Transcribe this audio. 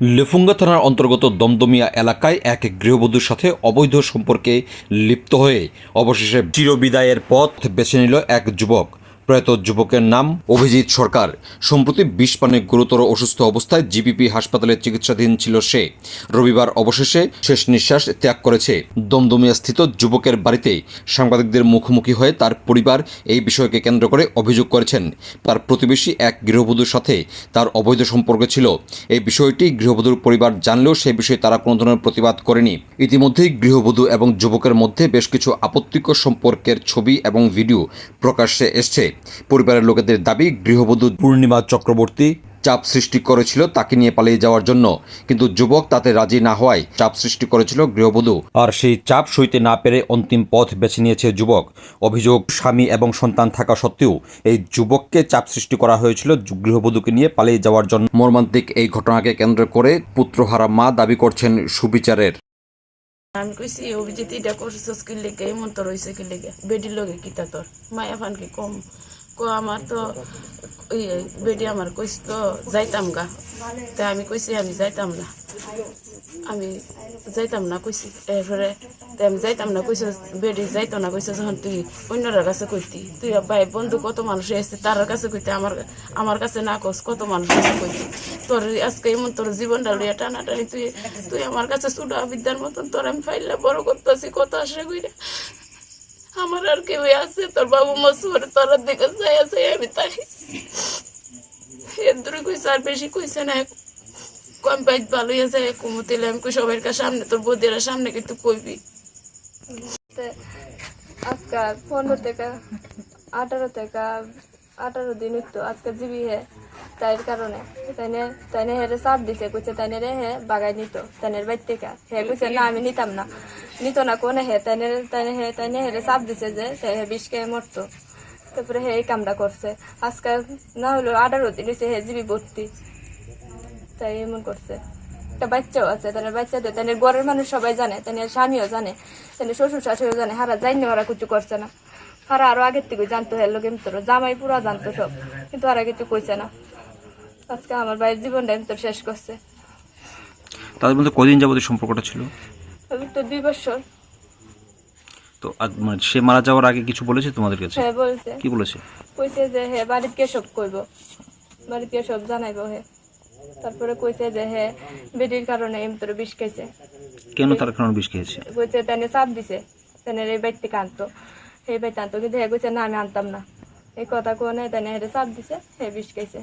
লেফুঙ্গা থানার অন্তর্গত দমদমিয়া এলাকায় এক গৃহবধূর সাথে অবৈধ সম্পর্কে লিপ্ত হয়ে অবশেষে চিরবিদায়ের পথ বেছে নিল এক যুবক। প্রয়াত যুবকের নাম অভিজিৎ সরকার। সম্প্রতি বিষ পানে গুরুতর অসুস্থ অবস্থায় জিবিপি হাসপাতালে চিকিৎসাধীন ছিল সে। রবিবার অবশেষে শেষ নিঃশ্বাস ত্যাগ করেছে। দমদমিয়া স্থিত যুবকের বাড়িতে সাংবাদিকদের মুখোমুখি হয়ে তার পরিবার এই বিষয়কে কেন্দ্র করে অভিযোগ করেছেন। তার প্রতিবেশী এক গৃহবধূর সাথে তার অবৈধ সম্পর্ক ছিল। এই বিষয়টি গৃহবধূর পরিবার জানলেও সে বিষয়ে তারা কোনো ধরনের প্রতিবাদ করেনি। ইতিমধ্যেই গৃহবধূ এবং যুবকের মধ্যে বেশ কিছু আপত্তিকর সম্পর্কের ছবি এবং ভিডিও প্রকাশ্যে এসছে। পরিবারের লোকেদের দাবি, গৃহবধূ পূর্ণিমা চক্রবর্তী চাপ সৃষ্টি করেছিল তাকে নিয়ে পালিয়ে যাওয়ার জন্য। কিন্তু যুবক তাতে রাজি না হওয়ায় চাপ সৃষ্টি করেছিল গৃহবধূ। আর সেই চাপ সইতে না পেরে অন্তিম পথ বেছে নিয়েছে যুবক। অভিযোগ, স্বামী এবং সন্তান থাকা সত্ত্বেও এই যুবককে চাপ সৃষ্টি করা হয়েছিল গৃহবধূকে নিয়ে পালিয়ে যাওয়ার জন্য। মর্মান্তিক এই ঘটনাকে কেন্দ্র করে পুত্রহারা মা দাবি করছেন সুবিচারের। আমি কইছি অভিজিৎ, এটা করছিস কি লেগে এমন তোর হয়েছে কি লেগে? বেডির লগে কিতা তোর? মায়া ফান কি কম? ক, আমার তো ওই বেডি আমার কইস তো, যাইতাম গা। তাই আমি কইছি, আমি যাইতাম না। আমি যাইতাম না কইছি, এরপরে আমি যাইতাম না কইছ, বেডি যাইতো না কইছ, যখন তুই অন্যরার কাছে কইতি, তুই ভাই, বন্ধু কত মানুষ এসছে তার কাছে কইতে, আমার আমার কাছে না কস, কত মানুষ কইতি। তোর আজকে এমন তোর তুই তুই আমার কাছে বিদ্যার মতন তোর আমি ফাইলে বড় করতেছি কত আসে কইরা। আমার আর কেউ আছে, তোর বাবু মসুর, তোর দিকে যাই আছে আমি তাই। এর দূরে কইছে, আর বেশি কইছে না পাইত, ভালোই আছে কুমুতিলে আমি কই সবার কাছে সামনে, তোর বৌদিরা সামনে কিন্তু কইবি। তে, আজকে পনেরো থেকে আঠারো থেকে আঠারো দিন তো আজকে জিবি হে তাই কারণে। তাইনে তাইনে হেরে চাপ দিছে, কইছে তাইনে রে হে বাগাই নিত, তাইনের বাইর থেকে। হে কইছে, না, আমি নিতাম না। নিত না কোনে হে, তাইনে তাইনে হে, তাইনে হেরে চাপ দিছে যে তাই হে বিষ খেয়ে মরতো। তারপরে হে এই কামটা করছে। আজকে না হলো আঠারো দিন হয়েছে হে জিবি ভর্তি। তাই এমন করছে। একটা বাচ্চাও আছে তাদের বাচ্চাদের তাদের ঘরের মানুষ সবাই জানে তাদের স্বামীও জানে তাদের শ্বশুর শাশুড়িও জানে হারা জানি ওরা কিছু করছে না। হারা আরও আগের থেকে জানতো হেলো কিন্তু জামাই পুরা জানতো সব কিন্তু হারা কিছু কইছে না। আজকে আমার ভাইয়ের জীবনটা আমি তো শেষ করছে। তাদের মধ্যে কদিন যাবতীয় সম্পর্কটা ছিল? তো দুই বছর। তো মানে সে মারা যাওয়ার আগে কিছু বলেছে তোমাদের কাছে? হ্যাঁ বলছে। কি বলেছে? কইছে যে হে বাড়িতে সব কইব? বাড়িতে সব জানাইব হে তারপরে কইছে যে হে বেডির কারণে এম তোর বিষ খাইছে। কেন তার কারণে বিষ খেয়েছে কইছে তেনে চাপ দিছে তেনে এই বাইর থেকে আনতো এই বাইতে আনতো। কিন্তু হে কইছে না আমি আনতাম না। এই কথা কোনে তেনে হেরে চাপ দিছে হে বিষ খাইছে।